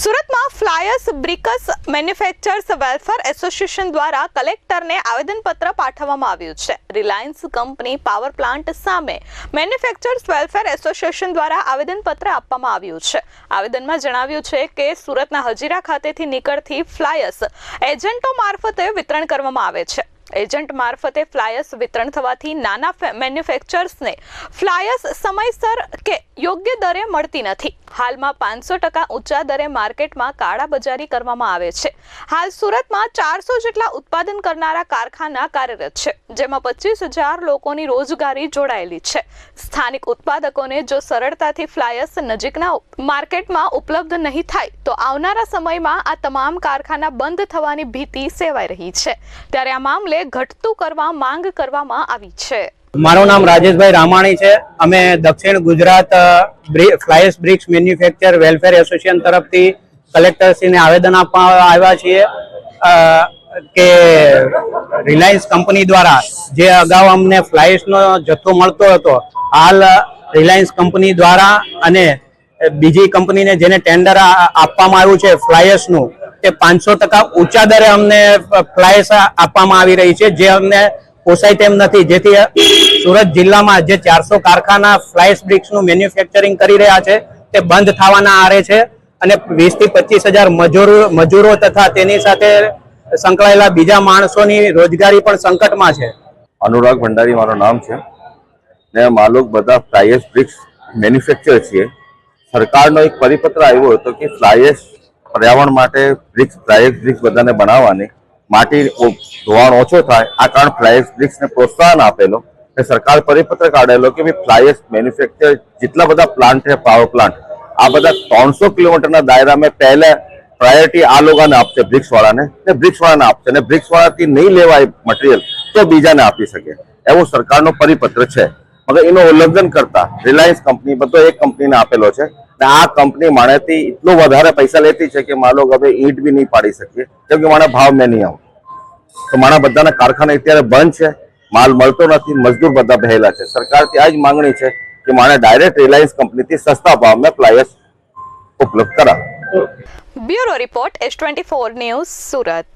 સુરતમાં flyers, bricks manufacturers, welfare association દ્વારા કલેક્ટરને આવેદનપત્ર પાઠવવામાં આવ્યું છે. રિલાયન્સ કંપની પાવર પ્લાન્ટ સામે મેન્યુફેક્ચર્સ, વેલફેર એસોસિએશન દ્વારા આવેદનપત્ર આપવામાં આવ્યું છે. આવેદનમાં જણાવ્યું છે કે સુરતના હજીરા ખાતેથી નીકળતી ફ્લાયર્સ એજન્ટો મારફતે વિતરણ કરવામાં આવે છે. એજન્ટ મારફતે ફ્લાયર્સ વિતરણ થવાથી નાના મેન્યુફેક્ચર્સને ફ્લાયર્સ સમયસર કે યોગ્ય દરે મળતી નથી. હાલમાં પાંચસો ટકા ઊંચા દરે માર્કેટમાં કાળાબજારી કરવામાં આવે છે. હાલ સુરતમાં ચારસો જેટલા ઉત્પાદન કરનારા કારખાના કાર્યરત છે, જેમાં પચીસ હજાર લોકોની રોજગારી જોડાયેલી છે. સ્થાનિક ઉત્પાદકોને જો સરળતાથી ફ્લાયર્સ નજીકના માર્કેટમાં ઉપલબ્ધ નહીં થાય, તો આવનારા સમયમાં આ તમામ કારખાના બંધ થવાની ભીતિ સેવાઈ રહી છે. ત્યારે આ મામલે ઘટતું કરવા માંગ કરવામાં આવી છે. મારું નામ રાજેશભાઈ રામાણી છે. અમે દક્ષિણ Gujarat flies bricks manufacture welfare association તરફથી કલેક્ટરશ્રીને આવેદન આપવા આવ્યા છીએ. કે રિલાયન્સ કંપની દ્વારા જે અગાઉ અમને ફ્લાયર્સનો જથ્થો મળતો હતો, હાલ રિલાયન્સ કંપની દ્વારા અને બીજી કંપનીને જેને ટેન્ડર આપવામાં આવ્યું છે ફ્લાયર્સનું તે પાંચસો ટકા ઊંચા દરે અમને ફ્લાયર્સ આપવામાં આવી રહી છે, જે અમને પોસાય તેમ નથી. જેથી સુરત જિલ્લામાં જે ચારસો કારખાના ફ્લાયર્સ બ્રિક્સનું મેન્યુફેક્ચરિંગ કરી રહ્યા છે, તે બંધ થવાના આરે છે અને વીસથી પચીસ હજાર મજૂરો મજૂરો તથા તેની સાથે સંકળાયેલા બીજા માણસોની રોજગારી પણ સંકટમાં છે. અનુરાગ ભંડારી મારું નામ છે. ને માલુક લોકો બધા ફ્લાયસ બ્રિક્સ મેન્યુફેક્ચર છીએ. સરકારનો એક પરિપત્ર આવ્યો હતો કે ફ્લાયર્સ પર્યાવરણ માટે બ્રિક્સ ફ્લાયર્સ બ્રિક્સ બધાને બનાવવાની. માટી ધોવાણ ઓછો થાય, આ કારણ ફ્લાયર્સ બ્રિક્સને પ્રોત્સાહન આપેલો એ સરકાર પરિપત્ર કાઢેલો કે ભાઈ ફ્લાયર્સ મેન્યુફેક્ચર જેટલા બધા પ્લાન્ટ છે પાવર પ્લાન્ટ આ બધા ત્રણસો કિલોમીટરના દાયરામાં પહેલા પ્રાયોરિટી આ લોકોને આપશે બ્રિક્સ વાળાને ને બ્રિક્સ આપશે ને બ્રિક્સ વાળાથી નહીં લેવાય મટીરિયલ તો બીજાને આપી શકે. એવો સરકારનો પરિપત્ર છે. મગર એનું ઉલ્લંઘન કરતા રિલાયન્સ કંપની બધો એક કંપનીને આપેલો છે. આ કંપની માણેથી એટલું વધારે પૈસા લેતી છે કે માલો હવે ઈંટ બી નહીં પાડી શકીએ. કેમ કે મારા ભાવ મેં નહીં આવું. તો મારા બધાના કારખાના અત્યારે બંધ છે, માલ મળતો નથી, મજદૂર બધા બહેલા છે. સરકારથી આ જ માંગણી છે કે મારે ડાયરેક્ટ રિલાયન્સ કંપનીથી સસ્તા ભાવમાં પ્લાયર્સ ઉપલબ્ધ કરાવે. Bureau report, S twenty four news Surat.